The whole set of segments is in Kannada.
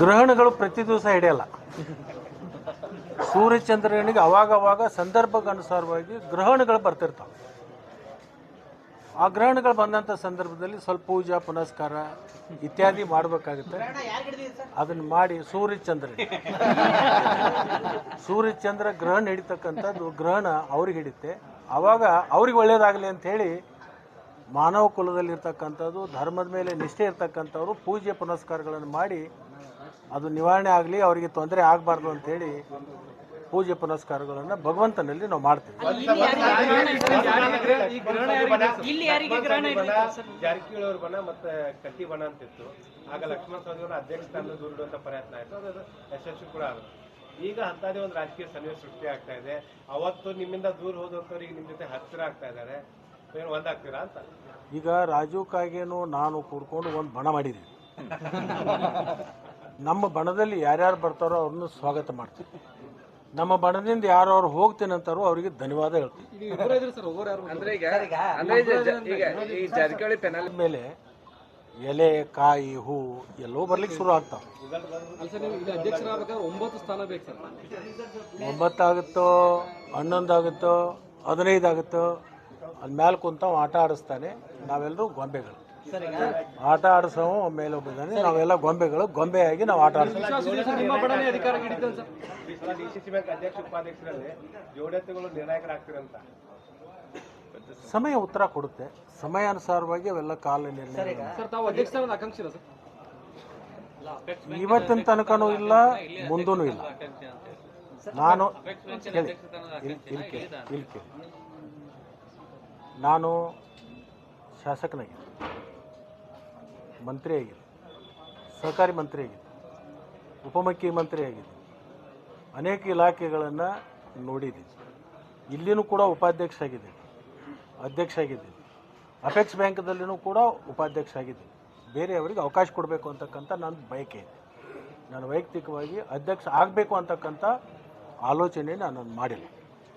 ಗ್ರಹಣಗಳು ಪ್ರತಿ ದಿವಸ ಹಿಡಿಯಲ್ಲ. ಸೂರ್ಯಚಂದ್ರನಿಗೆ ಅವಾಗ ಅವಾಗ ಸಂದರ್ಭಕ್ಕನುಸಾರವಾಗಿ ಗ್ರಹಣಗಳು ಬರ್ತಿರ್ತಾವೆ. ಆ ಗ್ರಹಣಗಳು ಬಂದಂಥ ಸಂದರ್ಭದಲ್ಲಿ ಸ್ವಲ್ಪ ಪೂಜಾ, ಪುನಸ್ಕಾರ ಇತ್ಯಾದಿ ಮಾಡಬೇಕಾಗುತ್ತೆ. ಅದನ್ನು ಮಾಡಿ ಸೂರ್ಯಚಂದ್ರ ಸೂರ್ಯಚಂದ್ರ ಗ್ರಹಣ ಹಿಡಿತಕ್ಕಂಥದ್ದು ಗ್ರಹಣ ಅವ್ರಿಗೆ ಹಿಡಿತೆ ಆವಾಗ ಅವ್ರಿಗೆ ಒಳ್ಳೇದಾಗಲಿ ಅಂತ ಹೇಳಿ ಮಾನವ ಕುಲದಲ್ಲಿರ್ತಕ್ಕಂಥದ್ದು, ಧರ್ಮದ ಮೇಲೆ ನಿಷ್ಠೆ ಇರ್ತಕ್ಕಂಥವ್ರು ಪೂಜೆ, ಪುನಸ್ಕಾರಗಳನ್ನು ಮಾಡಿ ಅದು ನಿವಾರಣೆ ಆಗಲಿ, ಅವರಿಗೆ ತೊಂದರೆ ಆಗಬಾರ್ದು ಅಂತೇಳಿ ಪೂಜೆ ಪುನಸ್ಕಾರಗಳನ್ನು ಭಗವಂತನಲ್ಲಿ ನಾವು ಮಾಡ್ತೀವಿ. ಬಣ ಜಾರಕಿಹೊಳಿ ಅವ್ರ ಬಣ ಮತ್ತೆ ಕಟ್ಟಿ ಬಣ ಅಂತಿತ್ತು. ಆಗ ಲಕ್ಷ್ಮಣ ಸ್ವಾಮಿ ಅವರ ಅಧ್ಯಕ್ಷ ಸ್ಥಾನದ ದೂರಿಡುವಂತ ಪ್ರಯತ್ನ ಆಯ್ತು. ಅದು ಯಶಸ್ವಿ ಕೂಡ ಆಗುತ್ತೆ. ಈಗ ಅಂತದೇ ಒಂದು ರಾಜಕೀಯ ಸನ್ನಿವೇಶ ಸೃಷ್ಟಿ ಆಗ್ತಾ ಇದೆ. ಅವತ್ತು ನಿಮ್ಮಿಂದ ದೂರ ಹೋದಂತವ್ರು ನಿಮ್ಮ ನಿಮ್ ಜೊತೆ ಹತ್ತಿರ ಆಗ್ತಾ ಇದ್ದಾರೆ. ಏನು ಒಂದಾಗ್ತೀರಾ ಅಂತ? ಈಗ ರಾಜು ಕಾಗೇನು ನಾನು ಕೂಡ್ಕೊಂಡು ಒಂದು ಬಣ ಮಾಡಿದ್ದೀನಿ ನಮ್ಮ ಬಣದಲ್ಲಿ ಯಾರ್ಯಾರು ಬರ್ತಾರೋ ಅವ್ರನ್ನ ಸ್ವಾಗತ ಮಾಡ್ತೀವಿ. ನಮ್ಮ ಬಣದಿಂದ ಯಾರು ಅವ್ರು ಹೋಗ್ತೀನಿ ಅಂತಾರೋ ಅವರಿಗೆ ಧನ್ಯವಾದ ಹೇಳ್ತೀನಿ ಅಂದ್ರೆ ಈಗ ಅಂದ್ರೆ ಈಗ ಈಗ ಈ ಜಾರಕಿಹೊಳಿ ಪೆನಲ್ ಮೇಲೆ ಎಲೆ ಕಾಯಿ ಹೂ ಎಲ್ಲೋ ಬರ್ಲಿಕ್ಕೆ ಶುರು ಆಗ್ತಾವೆ. ಒಂಬತ್ತು ಸ್ಥಾನ ಬೇಕು ಸರ್. ಒಂಬತ್ತಾಗುತ್ತೋ ಹನ್ನೊಂದಾಗುತ್ತೋ ಹದಿನೈದಾಗುತ್ತೋ ಅದ್ ಮೇಲೆ ಕುಂತ ಆಟ ಆಡಿಸ್ತಾನೆ ನಾವೆಲ್ಲರೂ ಗೊಂಬೆಗಳು. ಆಟ ಆಡಿಸೋ ಮೇಲೆ ನಾವೆಲ್ಲ ಗೊಂಬೆಗಳು. ಗೊಂಬೆಯಾಗಿ ನಾವು ಆಟ ನಿರ್ಣಾಯಕರಾಗ್ತೀರಂತ ಸಮಯ ಉತ್ತರ ಕೊಡುತ್ತೆ. ಸಮಯಾನುಸಾರವಾಗಿ ಅವೆಲ್ಲ ಕಾಲ ನಿರ್ಣಯ ಇವತ್ತಿನ ತನಕನೂ ಇಲ್ಲ ಮುಂದೂ ಇಲ್ಲ. ನಾನು ಕೇಳಿ ಕೇಳಿ, ಕೇಳಿ. ನಾನು ಶಾಸಕನಾಗಿದ್ದೆ ಮಂತ್ರಿ ಆಗಿದ್ದೆ. ಸಹಕಾರಿ ಮಂತ್ರಿ ಉಪಮುಖ್ಯಮಂತ್ರಿಯಾಗಿದೆ ಅನೇಕ ಇಲಾಖೆಗಳನ್ನು ನೋಡಿದ್ದೀನಿ ಇಲ್ಲಿನೂ ಕೂಡ ಉಪಾಧ್ಯಕ್ಷ ಆಗಿದ್ದೀನಿ ಅಧ್ಯಕ್ಷ ಆಗಿದ್ದೀನಿ ಅಪೆಕ್ಸ್ ಬ್ಯಾಂಕ್ದಲ್ಲಿನೂ ಕೂಡ ಉಪಾಧ್ಯಕ್ಷ ಆಗಿದ್ದೀನಿ ಬೇರೆಯವರಿಗೆ ಅವಕಾಶ ಕೊಡಬೇಕು ಅಂತಕ್ಕಂಥ ನನ್ನ ಬಯಕೆ ಇದೆ. ನಾನು ವೈಯಕ್ತಿಕವಾಗಿ ಅಧ್ಯಕ್ಷ ಆಗಬೇಕು ಅಂತಕ್ಕಂಥ ಆಲೋಚನೆ ನಾನು ಮಾಡಿಲ್ಲ.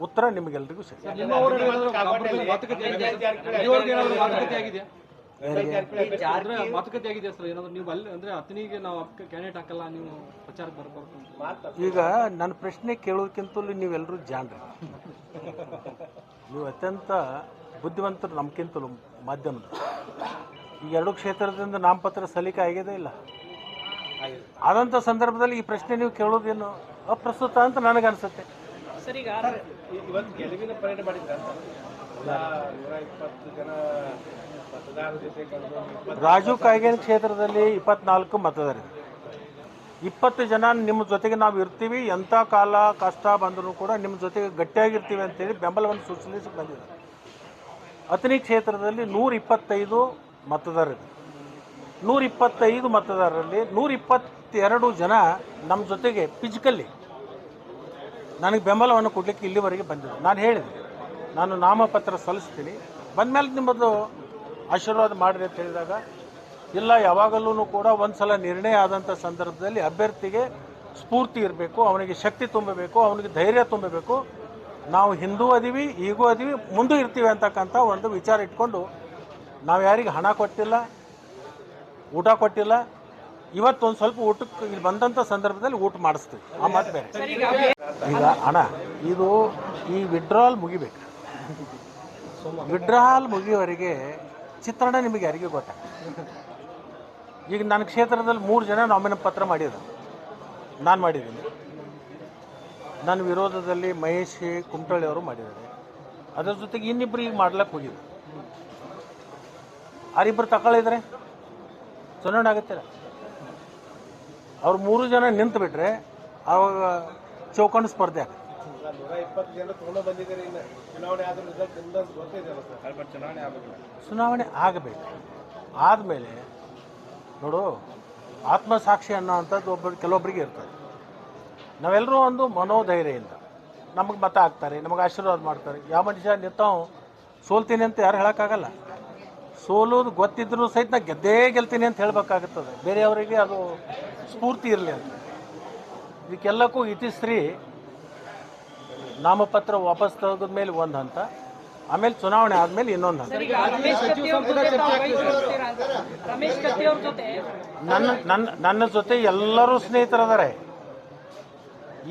ಉತ್ತರ ನಿಮಗೆಲ್ರಿಗೂ ಸಿಗ್ತದೆ ನಿಮ್ಮ ಊರಲ್ಲಿ ಏನಾದ್ರು ಮಾತುಕತೆ ಆಗಿದೆ? ಸರ್? ಏನಾದ್ರು ಮಾತುಕತೆ ಆಗಿದೆಯಾ? ಯಾರಿಗೆ? ಅಂದ್ರೆ ಮಾತುಕತೆ ಸರ್? ಏನಾದ್ರು ನೀವು ಅಲ್ಲಿ ಅಂದ್ರೆ ಅತನಿಗೆ ನಾವು ಕ್ಯಾಂಡಿಡೇಟ್ ಹಾಕಲ್ಲ ನೀವು ಪ್ರಚಾರಕ್ಕೆ ಬರ್ಬಾರ್ದು ಈಗ ನನ್ನ ಪ್ರಶ್ನೆ ಕೇಳೋದಕ್ಕಿಂತಲೂ ನೀವೆಲ್ಲರೂ ಜಾಣ್ರಿ. ನೀವು ಅತ್ಯಂತ ಬುದ್ಧಿವಂತರು ನಮ್ಗಿಂತಲೂ ಮಾಧ್ಯಮ ಈ ಎರಡು ಕ್ಷೇತ್ರದಿಂದ ನಾಮಪತ್ರ ಸಲ್ಲಿಕೆ ಆಗಿದೆ ಇಲ್ಲ? ಆದಂಥ ಸಂದರ್ಭದಲ್ಲಿ ಈ ಪ್ರಶ್ನೆ ನೀವು ಕೇಳೋದೇನು ಅಪ್ರಸ್ತುತ ಅಂತ ನನಗನ್ಸುತ್ತೆ. ಸರ್ ಈಗ ಇವತ್ತು ಗೆಲುವಿನ ಪರೇಡ್ ಮಾಡಿದ್ರ ನೂರ ಇಪ್ಪತ್ತು ಜನ ಮತದಾರರ ಜೊತೆ ಕಳೆದು ರಾಜು ಕಾಗೇನ್ ಕ್ಷೇತ್ರದಲ್ಲಿ ಇಪ್ಪತ್ನಾಲ್ಕು ಮತದಾರರು. ಇಪ್ಪತ್ತು ಜನ ನಿಮ್ಮ ಜೊತೆಗೆ ನಾವು ಇರ್ತೀವಿ. ಎಂಥ ಕಾಲ ಕಷ್ಟ ಬಂದರೂ ಕೂಡ ನಿಮ್ಮ ಜೊತೆಗೆ ಗಟ್ಟಿಯಾಗಿರ್ತೀವಿ ಅಂತೇಳಿ ಬೆಂಬಲವನ್ನು ಸೂಚಿಸಿ ಬಂದಿದೆ ಅತನಿ ಕ್ಷೇತ್ರದಲ್ಲಿ ನೂರ ಇಪ್ಪತ್ತೈದು ಮತದಾರರು. ನೂರ ಇಪ್ಪತ್ತೈದು ಮತದಾರರಲ್ಲಿ ನೂರ ಇಪ್ಪತ್ತೆರಡು ಜನ ನಮ್ಮ ಜೊತೆಗೆ ಫಿಸಿಕಲ್ಲಿ ನನಗೆ ಬೆಂಬಲವನ್ನು ಕೊಡಲಿಕ್ಕೆ ಇಲ್ಲಿವರೆಗೆ ಬಂದಿದೆ ನಾನು ಹೇಳಿದೆ, ನಾನು ನಾಮಪತ್ರ ಸಲ್ಲಿಸ್ತೀನಿ. ಬಂದಮೇಲೆ ನಿಮ್ಮದು ಆಶೀರ್ವಾದ ಮಾಡಿರಿ ಅಂತ ಹೇಳಿದಾಗ, ಇಲ್ಲ, ಯಾವಾಗಲೂ ಕೂಡ ಒಂದು ಸಲ ನಿರ್ಣಯ ಆದಂಥ ಸಂದರ್ಭದಲ್ಲಿ ಅಭ್ಯರ್ಥಿಗೆ ಸ್ಫೂರ್ತಿ ಇರಬೇಕು, ಅವನಿಗೆ ಶಕ್ತಿ ತುಂಬಬೇಕು, ಅವನಿಗೆ ಧೈರ್ಯ ತುಂಬಬೇಕು. ನಾವು ಹಿಂದೂ ಅದೀವಿ, ಈಗೂ ಅದೀವಿ, ಮುಂದೂ ಇರ್ತೀವಿ ಅಂತಕ್ಕಂಥ ಒಂದು ವಿಚಾರ ಇಟ್ಕೊಂಡು ನಾವು ಯಾರಿಗೆ ಹಣ ಕೊಟ್ಟಿಲ್ಲ, ಊಟ ಕೊಟ್ಟಿಲ್ಲ ಇವತ್ತು ಒಂದು ಸ್ವಲ್ಪ ಊಟಕ್ಕೆ ಇಲ್ಲಿ ಬಂದಂಥ ಸಂದರ್ಭದಲ್ಲಿ ಊಟ ಮಾಡಿಸ್ತೀವಿ. ಆ ಮಾತು ಬೇರೆ. ಈಗ ಅಣ್ಣ ಇದು ಈ ವಿಡ್ರಾಲ್ ಮುಗಿಬೇಕು. ವಿಡ್ರಾಲ್ ಮುಗಿಯೋವರೆಗೆ ಚಿತ್ರಣ ನಿಮಗೆ ಯಾರಿಗೆ ಗೊತ್ತಾಗ್ತದೆ ಈಗ ನನ್ನ ಕ್ಷೇತ್ರದಲ್ಲಿ ಮೂರು ಜನ ನಾಮಿನ ಪತ್ರ ಮಾಡಿದ್ರು. ನಾನು ಮಾಡಿದ್ದೀನಿ. ನನ್ನ ವಿರೋಧದಲ್ಲಿ ಮಹೇಶ್ ಕುಮಟಳ್ಳಿ ಅವರು ಮಾಡಿದ್ದಾರೆ. ಅದರ ಜೊತೆಗೆ ಇನ್ನಿಬ್ರು ಈಗ ಮಾಡ್ಲಕ್ಕೆ ಹೋಗಿದ್ರು. ಆರಿಬ್ಬರು ತಗೊಳ್ಳಿದ್ರೆ? ಚುನಾವಣೆ ಆಗುತ್ತಿಲ್ಲ ಅವ್ರು ಮೂರು ಜನ ನಿಂತು ಬಿಟ್ರೆ ಅವಾಗ ಚೌಕಂಡ್ ಸ್ಪರ್ಧೆ ಆಗುತ್ತೆ. ಚುನಾವಣೆ ಆಗಬೇಕು. ಆದ್ಮೇಲೆ ನೋಡು, ಆತ್ಮಸಾಕ್ಷಿ ಅನ್ನೋ ಅಂಥದ್ದು ಒಬ್ಬರು ಕೆಲವೊಬ್ಬರಿಗೆ ಇರ್ತದೆ. ನಾವೆಲ್ಲರೂ ಒಂದು ಮನೋಧೈರ್ಯದಿಂದ ನಮಗೆ ಮತ ಹಾಕ್ತಾರೆ, ನಮಗೆ ಆಶೀರ್ವಾದ ಮಾಡ್ತಾರೆ. ಯಾವ ಮನುಷ್ಯ ನಿಂತಾವು ಸೋಲ್ತೀನಿ ಅಂತ ಯಾರು ಹೇಳೋಕ್ಕಾಗಲ್ಲ. ಸೋಲೋದು ಗೊತ್ತಿದ್ರು ಸಹಿತ ನಾ ಗೆದ್ದೇ ಗೆಲ್ತೀನಿ ಅಂತ ಹೇಳಬೇಕಾಗುತ್ತದೆ. ಬೇರೆಯವರಿಗೆ ಅದು ಸ್ಫೂರ್ತಿ ಇರಲಿ ಅಂತ. ಇದಕ್ಕೆಲ್ಲಕ್ಕೂ ಇತಿಶ್ರೀ ನಾಮಪತ್ರ ವಾಪಸ್ ತೆಗೆದ ಮೇಲೆ ಒಂದು ಹಂತ ಆಮೇಲೆ ಚುನಾವಣೆ ಆದಮೇಲೆ ಇನ್ನೊಂದು ಹಂತ. ನನ್ನ ನನ್ನ ನನ್ನ ಜೊತೆ ಎಲ್ಲರೂ ಸ್ನೇಹಿತರದಾರೆ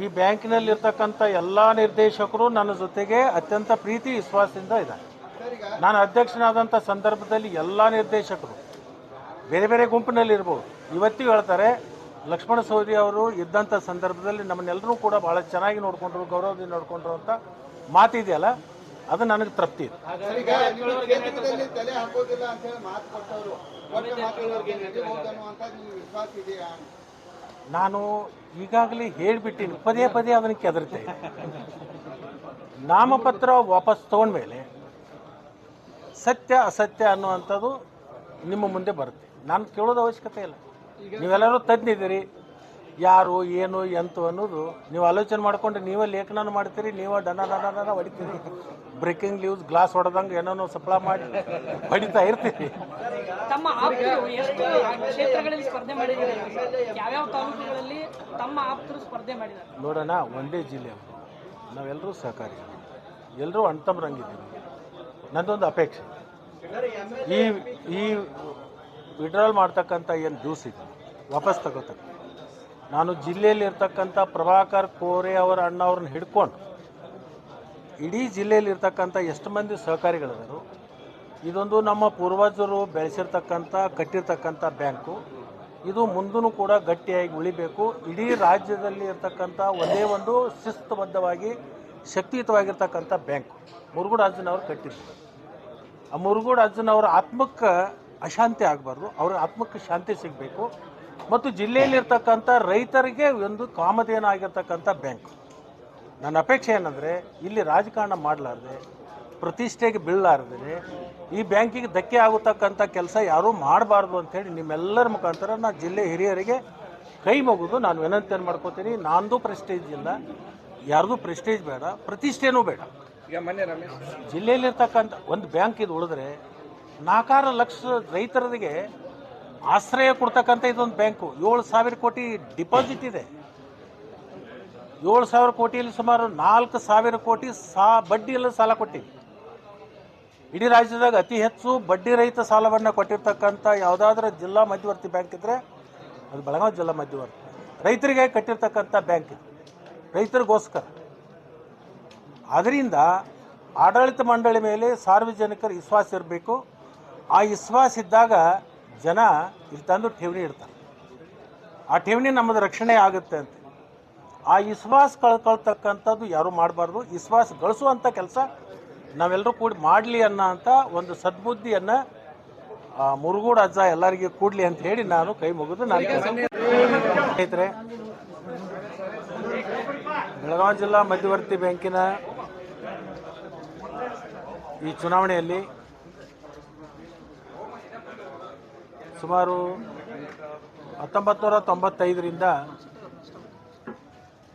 ಈ ಬ್ಯಾಂಕಿನಲ್ಲಿ ಇರ್ತಕ್ಕಂಥ ಎಲ್ಲ ನಿರ್ದೇಶಕರು ನನ್ನ ಜೊತೆಗೆ ಅತ್ಯಂತ ಪ್ರೀತಿ ವಿಶ್ವಾಸದಿಂದ ಇದ್ದಾರೆ. ನಾನು ಅಧ್ಯಕ್ಷನಾದಂಥ ಸಂದರ್ಭದಲ್ಲಿ ಎಲ್ಲ ನಿರ್ದೇಶಕರು ಬೇರೆ ಬೇರೆ ಗುಂಪಿನಲ್ಲಿ ಇರ್ಬೋದು ಇವತ್ತಿಗೂ ಹೇಳ್ತಾರೆ ಲಕ್ಷ್ಮಣ ಸವದಿ ಅವರು ಇದ್ದಂಥ ಸಂದರ್ಭದಲ್ಲಿ ನಮ್ಮನ್ನೆಲ್ಲರೂ ಕೂಡ ಭಾಳ ಚೆನ್ನಾಗಿ ನೋಡಿಕೊಂಡ್ರು ಗೌರವದಿಂದ ನೋಡಿಕೊಂಡ್ರು ಅಂತ ಮಾತಿದೆಯಲ್ಲ ಅದು ನನಗೆ ತೃಪ್ತಿ ಇದೆ. ನಾನು ಈಗಾಗಲೇ ಹೇಳಿಬಿಟ್ಟಿನಿ ಪದೇ ಪದೇ ಅದನ್ನು ಕೆದರ್ತೆ ನಾಮಪತ್ರ ವಾಪಸ್ ತಗೊಂಡ್ಮೇಲೆ ಸತ್ಯ ಅಸತ್ಯ ಅನ್ನುವಂಥದ್ದು ನಿಮ್ಮ ಮುಂದೆ ಬರುತ್ತೆ. ನಾನು ಕೇಳೋದು ಅವಶ್ಯಕತೆ ಇಲ್ಲ. ನೀವೆಲ್ಲರೂ ತಜ್ಞಿದ್ದೀರಿ ಯಾರು ಏನು ಎಂತು ಅನ್ನೋದು ನೀವು ಆಲೋಚನೆ ಮಾಡಿಕೊಂಡು ನೀವೇ ಲೇಖನ ಮಾಡ್ತೀರಿ ನೀವೇ ಡನ ಡನ ಡನ ಹೊಡಿತೀರಿ. ಬ್ರೇಕಿಂಗ್ ನ್ಯೂಸ್ ಗ್ಲಾಸ್ ಹೊಡೆದಂಗೆ ಏನೋ ಸಪ್ಲೈ ಮಾಡಿ ಹೊಡಿತಾ ಇರ್ತೀರಿ. ತಮ್ಮ ಆಪ್ತರು ಎಷ್ಟು ಕ್ಷೇತ್ರಗಳಲ್ಲಿ ಸ್ಪರ್ಧೆ ಮಾಡಿದ್ದಾರೆ? ಯಾವ್ಯಾವ ತಾಲೂಕುಗಳಲ್ಲಿ ತಮ್ಮ ಆಪ್ತರು ಸ್ಪರ್ಧೆ ಮಾಡಿದ್ದಾರೆ? ನೋಡೋಣ ಒಂದೇ ಜಿಲ್ಲೆ ನಾವೆಲ್ಲರೂ ಸಹಕಾರಿ ಎಲ್ಲರೂ ಅಣ್ತಮ್ರಂಗಿದ್ದೀವಿ ನಂದೊಂದು ಅಪೇಕ್ಷೆ. ಈ ಈ ವಿಡ್ರಾಲ್ ಮಾಡ್ತಕ್ಕಂಥ ಏನು ಜ್ಯೂಸ್ ಇದೆ? ವಾಪಸ್ ತಗೋತಕ್ಕ ನಾನು ಜಿಲ್ಲೆಯಲ್ಲಿ ಇರ್ತಕ್ಕಂಥ ಪ್ರಭಾಕರ್ ಕೋರೆ ಅವರ ಅಣ್ಣ ಅವ್ರನ್ನ ಹಿಡ್ಕೊಂಡು ಇಡೀ ಜಿಲ್ಲೆಯಲ್ಲಿ ಇರ್ತಕ್ಕಂಥ ಎಷ್ಟು ಮಂದಿ ಸಹಕಾರಿಗಳಿದರು, ಇದೊಂದು ನಮ್ಮ ಪೂರ್ವಜರು ಬೆಳೆಸಿರ್ತಕ್ಕಂಥ, ಕಟ್ಟಿರ್ತಕ್ಕಂಥ ಬ್ಯಾಂಕು. ಇದು ಮುಂದೂ ಕೂಡ ಗಟ್ಟಿಯಾಗಿ ಉಳಿಬೇಕು. ಇಡೀ ರಾಜ್ಯದಲ್ಲಿ ಇರ್ತಕ್ಕಂಥ ಒಂದೇ ಒಂದು ಶಿಸ್ತುಬದ್ಧವಾಗಿ, ಶಕ್ತಿಯುತವಾಗಿರ್ತಕ್ಕಂಥ ಬ್ಯಾಂಕು. ಮುರುಗುಡಾಜನವರು ಕಟ್ಟಿದ್ದಾರೆ. ಮುರುಗೋಡು ಅಜ್ಜನವರ ಆತ್ಮಕ್ಕೆ ಅಶಾಂತಿ ಆಗಬಾರ್ದು, ಅವ್ರ ಆತ್ಮಕ್ಕೆ ಶಾಂತಿ ಸಿಗಬೇಕು. ಮತ್ತು ಜಿಲ್ಲೆಯಲ್ಲಿರ್ತಕ್ಕಂಥ ರೈತರಿಗೆ ಒಂದು ಕಾಮಧೇನ ಆಗಿರ್ತಕ್ಕಂಥ ಬ್ಯಾಂಕ್. ನನ್ನ ಅಪೇಕ್ಷೆ ಏನಂದರೆ, ಇಲ್ಲಿ ರಾಜಕಾರಣ ಮಾಡಲಾರ್ದೆ, ಪ್ರತಿಷ್ಠೆಗೆ ಬೀಳಲಾರ್ದೆ, ಈ ಬ್ಯಾಂಕಿಗೆ ಧಕ್ಕೆ ಆಗತಕ್ಕಂಥ ಕೆಲಸ ಯಾರೂ ಮಾಡಬಾರ್ದು ಅಂತೇಳಿ ನಿಮ್ಮೆಲ್ಲರ ಮುಖಾಂತರ ನಾನು ಜಿಲ್ಲೆ ಹಿರಿಯರಿಗೆ ಕೈ ಮುಗಿದು ನಾನು ವಿನಂತಿಯನ್ನು ಮಾಡ್ಕೋತೀನಿ. ನಾಂದು ಪ್ರೆಸ್ಟೇಜ್ ಇಲ್ಲ, ಯಾರ್ದು ಪ್ರೆಸ್ಟೇಜ್ ಬೇಡ, ಪ್ರತಿಷ್ಠೆನೂ ಬೇಡ. ಈಗ ಮೊನ್ನೆ ರಮೇಶ್. ಜಿಲ್ಲೆಯಲ್ಲಿರ್ತಕ್ಕಂಥ ಒಂದು ಬ್ಯಾಂಕ್ ಇದು ಉಳಿದ್ರೆ ನಾಲ್ಕಾರು ಲಕ್ಷ ರೈತರಿಗೆ ಆಶ್ರಯ ಕೊಡ್ತಕ್ಕಂಥ ಇದೊಂದು ಬ್ಯಾಂಕು. ಏಳು ಸಾವಿರ ಕೋಟಿ ಡಿಪಾಸಿಟ್ ಇದೆ. ಏಳು ಸಾವಿರ ಕೋಟಿಯಲ್ಲಿ ಸುಮಾರು ನಾಲ್ಕು ಸಾವಿರ ಕೋಟಿ ಸಾ ಬಡ್ಡಿಯಲ್ಲಿ ಸಾಲ ಕೊಟ್ಟಿದೆ. ಇಡೀ ರಾಜ್ಯದಾಗ ಅತಿ ಹೆಚ್ಚು ಬಡ್ಡಿ ರಹಿತ ಸಾಲವನ್ನು ಕೊಟ್ಟಿರ್ತಕ್ಕಂಥ ಯಾವುದಾದ್ರೂ ಜಿಲ್ಲಾ ಮಧ್ಯವರ್ತಿ ಬ್ಯಾಂಕ್ ಇದ್ದರೆ ಅದು ಬೆಳಗಾವಿ ಜಿಲ್ಲಾ ಮಧ್ಯವರ್ತಿ. ರೈತರಿಗೆ ಕಟ್ಟಿರ್ತಕ್ಕಂಥ ಬ್ಯಾಂಕ್ ಇದು. ರೈತರಿಗೋಸ್ಕರ. ಅದರಿಂದ ಆಡಳಿತ ಮಂಡಳಿ ಮೇಲೆ ಸಾರ್ವಜನಿಕರ ವಿಶ್ವಾಸ ಇರಬೇಕು. ಆ ವಿಶ್ವಾಸ ಇದ್ದಾಗ ಜನ ಇಲ್ಲಿ ತಂದು ಠೇವಣಿ ಇಡ್ತಾರೆ. ಆ ಠೇವಣಿ ನಮ್ಮದು ರಕ್ಷಣೆ ಆಗುತ್ತೆ ಅಂತ. ಆ ವಿಶ್ವಾಸ ಕಳ್ಕೊಳ್ತಕ್ಕಂಥದ್ದು ಯಾರೂ ಮಾಡಬಾರ್ದು? ವಿಶ್ವಾಸ ಗಳಿಸುವಂಥ ಕೆಲಸ ನಾವೆಲ್ಲರೂ ಕೂಡಿ ಮಾಡಲಿ ಅನ್ನೋ ಅಂತ ಒಂದು ಸದ್ಬುದ್ಧಿಯನ್ನು ಮುರುಗೂಡ ಅಜ್ಜ ಎಲ್ಲರಿಗೆ ಕೂಡಲಿ ಅಂತ ಹೇಳಿ ನಾನು ಕೈ ಮುಗಿದು ನಾನು ಸ್ನೇಹಿತರೆ ಬೆಳಗಾವಿ ಜಿಲ್ಲಾ ಮಧ್ಯವರ್ತಿ ಬ್ಯಾಂಕಿನ ಈ ಚುನಾವಣೆಯಲ್ಲಿ ಸುಮಾರು ಹತ್ತೊಂಬತ್ತು ನೂರ ತೊಂಬತ್ತೈದರಿಂದ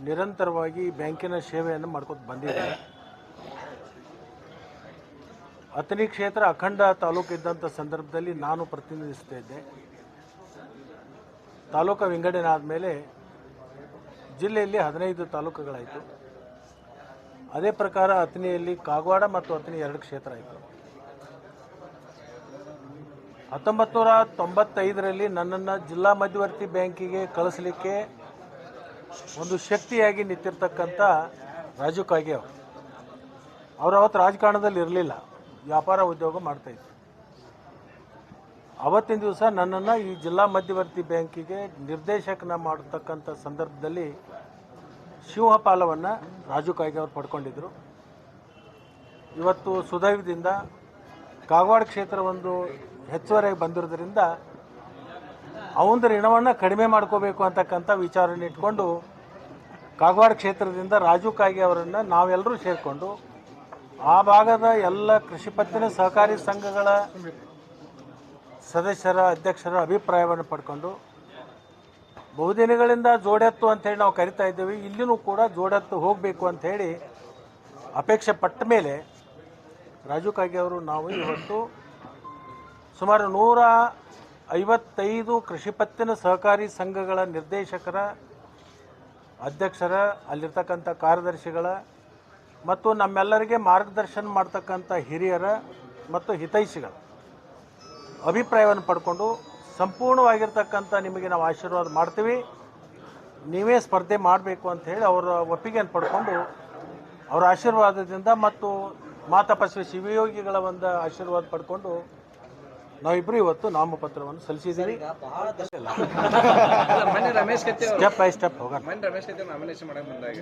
ನಿರಂತರವಾಗಿ ಬ್ಯಾಂಕಿನ ಸೇವೆಯನ್ನು ಮಾಡ್ಕೊತ ಬಂದಿದ್ದಾರೆ ಅಥಣಿ ಕ್ಷೇತ್ರ ಅಖಂಡ ತಾಲೂಕು ಇದ್ದಂಥ ಸಂದರ್ಭದಲ್ಲಿ ನಾನು ಪ್ರತಿನಿಧಿಸ್ತಾ ಇದ್ದೆ. ತಾಲೂಕು ವಿಂಗಡಣೆ ಆದಮೇಲೆ ಜಿಲ್ಲೆಯಲ್ಲಿ ಹದಿನೈದು ತಾಲೂಕುಗಳಾಯಿತು. ಅದೇ ಪ್ರಕಾರ ಅಥಣಿಯಲ್ಲಿ ಕಾಗವಾಡ ಮತ್ತು ಅಥಣಿ ಎರಡು ಕ್ಷೇತ್ರ ಆಯಿತು ಹತ್ತೊಂಬತ್ತು ನೂರ ತೊಂಬತ್ತೈದರಲ್ಲಿ ನನ್ನನ್ನು ಜಿಲ್ಲಾ ಮಧ್ಯವರ್ತಿ ಬ್ಯಾಂಕಿಗೆ ಕಳಿಸ್ಲಿಕ್ಕೆ ಒಂದು ಶಕ್ತಿಯಾಗಿ ನಿಂತಿರ್ತಕ್ಕಂಥ ರಾಜು ಕಾಗೆ ಅವರು. ಅವರು ಅವತ್ತು ರಾಜಕಾರಣದಲ್ಲಿ ಇರಲಿಲ್ಲ. ವ್ಯಾಪಾರ ಉದ್ಯೋಗ ಮಾಡ್ತಾಯಿದ್ರು ಅವತ್ತಿನ ದಿವಸ ನನ್ನನ್ನು ಈ ಜಿಲ್ಲಾ ಮಧ್ಯವರ್ತಿ ಬ್ಯಾಂಕಿಗೆ ನಿರ್ದೇಶಕನ ಮಾಡತಕ್ಕಂಥ ಸಂದರ್ಭದಲ್ಲಿ ಸಿಂಹಪಾಲವನ್ನು ರಾಜು ಕಾಯ್ಗೆ ಅವರು ಪಡ್ಕೊಂಡಿದ್ದರು ಇವತ್ತು ಸುದೈವದಿಂದ ಕಾಗವಾಡ ಕ್ಷೇತ್ರ ಒಂದು ಹೆಚ್ಚುವರಿಯಾಗಿ ಬಂದಿರೋದ್ರಿಂದ ಅವನ ಋಣವನ್ನು ಕಡಿಮೆ ಮಾಡ್ಕೋಬೇಕು ಅಂತಕ್ಕಂಥ ವಿಚಾರನ ಇಟ್ಕೊಂಡು ಕಾಗವಾಡ ಕ್ಷೇತ್ರದಿಂದ ರಾಜು ಕಾಯ್ಗೆ ಅವರನ್ನು ನಾವೆಲ್ಲರೂ ಸೇರಿಕೊಂಡು ಆ ಭಾಗದ ಎಲ್ಲ ಕೃಷಿ ಪತ್ತಿನ ಸಹಕಾರಿ ಸಂಘಗಳ ಸದಸ್ಯರ, ಅಧ್ಯಕ್ಷರ ಅಭಿಪ್ರಾಯವನ್ನು ಪಡ್ಕೊಂಡು ಬಹುದಿನಗಳಿಂದ ಜೋಡೆತ್ತು ಅಂತೇಳಿ ನಾವು ಕರಿತಾ ಇದ್ದೀವಿ. ಇಲ್ಲಿನೂ ಕೂಡ ಜೋಡೆತ್ತು ಹೋಗಬೇಕು ಅಂಥೇಳಿ ಅಪೇಕ್ಷೆ ಪಟ್ಟ ಮೇಲೆ ರಾಜು ಕಾಗೆ ಅವರು ನಾವು ಇವತ್ತು ಸುಮಾರು ನೂರ ಐವತ್ತೈದು ಕೃಷಿ ಪತ್ತಿನ ಸಹಕಾರಿ ಸಂಘಗಳ ನಿರ್ದೇಶಕರ, ಅಧ್ಯಕ್ಷರ, ಅಲ್ಲಿರ್ತಕ್ಕಂಥ ಕಾರ್ಯದರ್ಶಿಗಳ ಮತ್ತು ನಮ್ಮೆಲ್ಲರಿಗೆ ಮಾರ್ಗದರ್ಶನ ಮಾಡ್ತಕ್ಕಂಥ ಹಿರಿಯರ ಮತ್ತು ಹಿತೈಷಿಗಳ ಅಭಿಪ್ರಾಯವನ್ನು ಪಡ್ಕೊಂಡು ಸಂಪೂರ್ಣವಾಗಿರ್ತಕ್ಕಂಥ ನಿಮಗೆ ನಾವು ಆಶೀರ್ವಾದ ಮಾಡ್ತೀವಿ. ನೀವೇ ಸ್ಪರ್ಧೆ ಮಾಡಬೇಕು ಅಂತ ಹೇಳಿ ಅವರ ಒಪ್ಪಿಗೆಯನ್ನು ಪಡ್ಕೊಂಡು ಅವರ ಆಶೀರ್ವಾದದಿಂದ ಮತ್ತು ಮಾತಪಸ್ವಿ ಶಿವಯೋಗಿಗಳ ಒಂದು ಆಶೀರ್ವಾದ ಪಡ್ಕೊಂಡು ನಾವಿಬ್ಬರು ಇವತ್ತು ನಾಮಪತ್ರವನ್ನು ಸಲ್ಲಿಸಿದ್ದೀವಿ. Step by step Ramesh Katti nomination ಮಾಡಕ್ ಬಂದಾಗ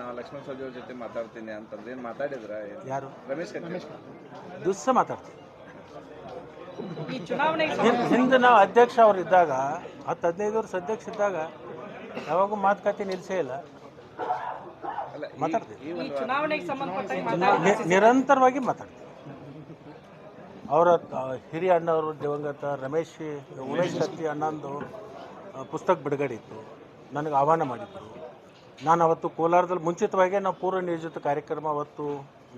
ನಾವು ಲಕ್ಷ್ಮಣ ಸವದಿ ಜೊತೆ ಮಾತಾಡ್ತೀನಿ ಅಂತಂದ್ರೆ ಏನ್ ಮಾತಾಡಿದ್ರ? ಯಾರು? ರಮೇಶ್ ಕತ್ತಿ ದಿವಸ ಮಾತಾಡ್ತೀವಿ ಈ ಚುನಾವಣೆಗೆ ಹಿಂದೆ ನಾವು ಅಧ್ಯಕ್ಷ ಅವ್ರು ಇದ್ದಾಗ ಹತ್ತು ಹದಿನೈದು ವರ್ಷ ಅಧ್ಯಕ್ಷ ಇದ್ದಾಗ ಯಾವಾಗೂ ಮಾತುಕತೆ ನಿಲ್ಲಿಸೇ ಇಲ್ಲ. ಅಲ್ಲ ಮಾತಾಡ್ತೀವಿ. ಈ ಈ ಚುನಾವಣೆಗೆ ಸಂಬಂಧಪಟ್ಟ ಮಾತಾಡಿ ನಿರಂತರವಾಗಿ ಮಾತಾಡ್ತೀವಿ. ಅವರ ಹಿರಿಯ ಅಣ್ಣವರು ದಿವಂಗತ ರಮೇಶ್ ಉಮೇಶ್ ಕತ್ತಿ ಅಣ್ಣಂದು ಪುಸ್ತಕ ಬಿಡುಗಡೆ ಇತ್ತು ನನಗೆ ಆಹ್ವಾನ ಮಾಡಿದ್ರು. ನಾನು ಅವತ್ತು ಕೋಲಾರದಲ್ಲಿ ಮುಂಚಿತವಾಗಿ ನಾವು ಪೂರ್ವ ನಿಯೋಜಿತ ಕಾರ್ಯಕ್ರಮ ಅವತ್ತು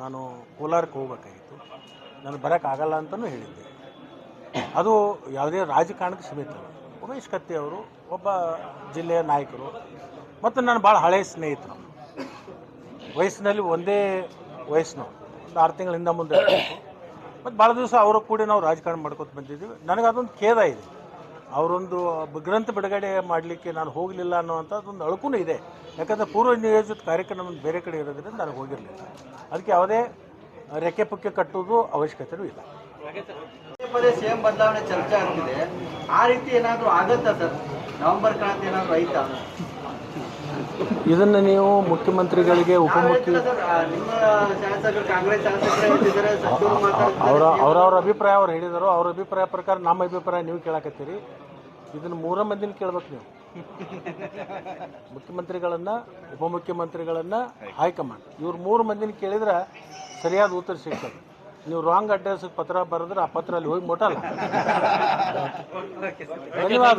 ನಾನು ಕೋಲಾರಕ್ಕೆ ಹೋಗ್ಬೇಕಾಗಿತ್ತು. ನಾನು ಬರೋಕ್ಕಾಗಲ್ಲ ಅಂತಲೂ ಹೇಳಿದ್ದೆ. ಅದು ಯಾವುದೇ ರಾಜಕಾರಣಕ್ಕೆ ಸೀಮಿತ. ಉಮೇಶ್ ಕತ್ತಿ ಅವರು ಒಬ್ಬ ಜಿಲ್ಲೆಯ ನಾಯಕರು, ಮತ್ತು ನಾನು ಭಾಳ ಹಳೆಯ ಸ್ನೇಹಿತರು. ವಯಸ್ಸಿನಲ್ಲಿ ಒಂದೇ ವಯಸ್ಸಿನವ್ರು. ಒಂದು ಆರು ತಿಂಗಳಿಂದ ಮುಂದೆ ಮತ್ತು ಭಾಳ ದಿವಸ ಅವರು ಕೂಡ ನಾವು ರಾಜಕಾರಣ ಮಾಡ್ಕೊತ ಬಂದಿದ್ದೀವಿ. ನನಗೆ ಅದೊಂದು ಖೇದ ಇದೆ. ಅವರೊಂದು ಗ್ರಂಥ ಬಿಡುಗಡೆ ಮಾಡಲಿಕ್ಕೆ ನಾನು ಹೋಗಲಿಲ್ಲ ಅನ್ನೋವಂಥದ್ದೊಂದು ಅಳುಕೂ ಇದೆ. ಯಾಕಂದರೆ ಪೂರ್ವ ನಿಯೋಜಿತ ಕಾರ್ಯಕ್ರಮ ಬೇರೆ ಕಡೆ ಇರೋದ್ರಿಂದ ನನಗೆ ಹೋಗಿರಲಿಲ್ಲ. ಅದಕ್ಕೆ ಯಾವುದೇ ರೆಕ್ಕೆ ಪುಕ್ಕೆ ಕಟ್ಟುವುದು ಅವಶ್ಯಕತೆಯೂ ಇಲ್ಲ. ಪದೇ ಸಿಎಂ ಬದಲಾವಣೆ ಚರ್ಚೆ ಆಗ್ತಿದೆ. ಆ ರೀತಿ ಏನಾದರೂ ಆಗತ್ತಾ ಸರ್? ನವೆಂಬರ್ ಕ್ರಾಂತಿ ಏನಾದರೂ ಐತಾ ಇದನ್ನ ನೀವು ಮುಖ್ಯಮಂತ್ರಿಗಳಿಗೆ ಉಪಮುಖ್ಯ ನಿಮ್ಮ ಶಾಸಕರು ಕಾಂಗ್ರೆಸ್ ಶಾಸಕರೇ ಅವರ ಅವರವ್ರ ಅಭಿಪ್ರಾಯ ಅವ್ರು ಹೇಳಿದರು. ಅವ್ರ ಅಭಿಪ್ರಾಯ ಪ್ರಕಾರ ನಮ್ಮ ಅಭಿಪ್ರಾಯ ನೀವು ಕೇಳಕತ್ತೀರಿ. ಇದನ್ನ ಮೂರ ಮಂದಿನ ಕೇಳ್ಬೇಕು ನೀವು. ಮುಖ್ಯಮಂತ್ರಿಗಳನ್ನು ಉಪಮುಖ್ಯಮಂತ್ರಿಗಳನ್ನು ಹೈಕಮಾಂಡ್. ಇವ್ರು ಮೂರು ಮಂದಿನ ಕೇಳಿದ್ರೆ ಸರಿಯಾದ ಉತ್ತರ ಸಿಗ್ತದೆ. ನೀವು ರಾಂಗ್ ಅಡ್ರೆಸ್ಗೆ ಪತ್ರ ಬರೆದ್ರೆ ಆ ಪತ್ರ ಅಲ್ಲಿ ಹೋಗಿ ಮುಟ್ಟಲ್ಲ. ಧನ್ಯವಾದ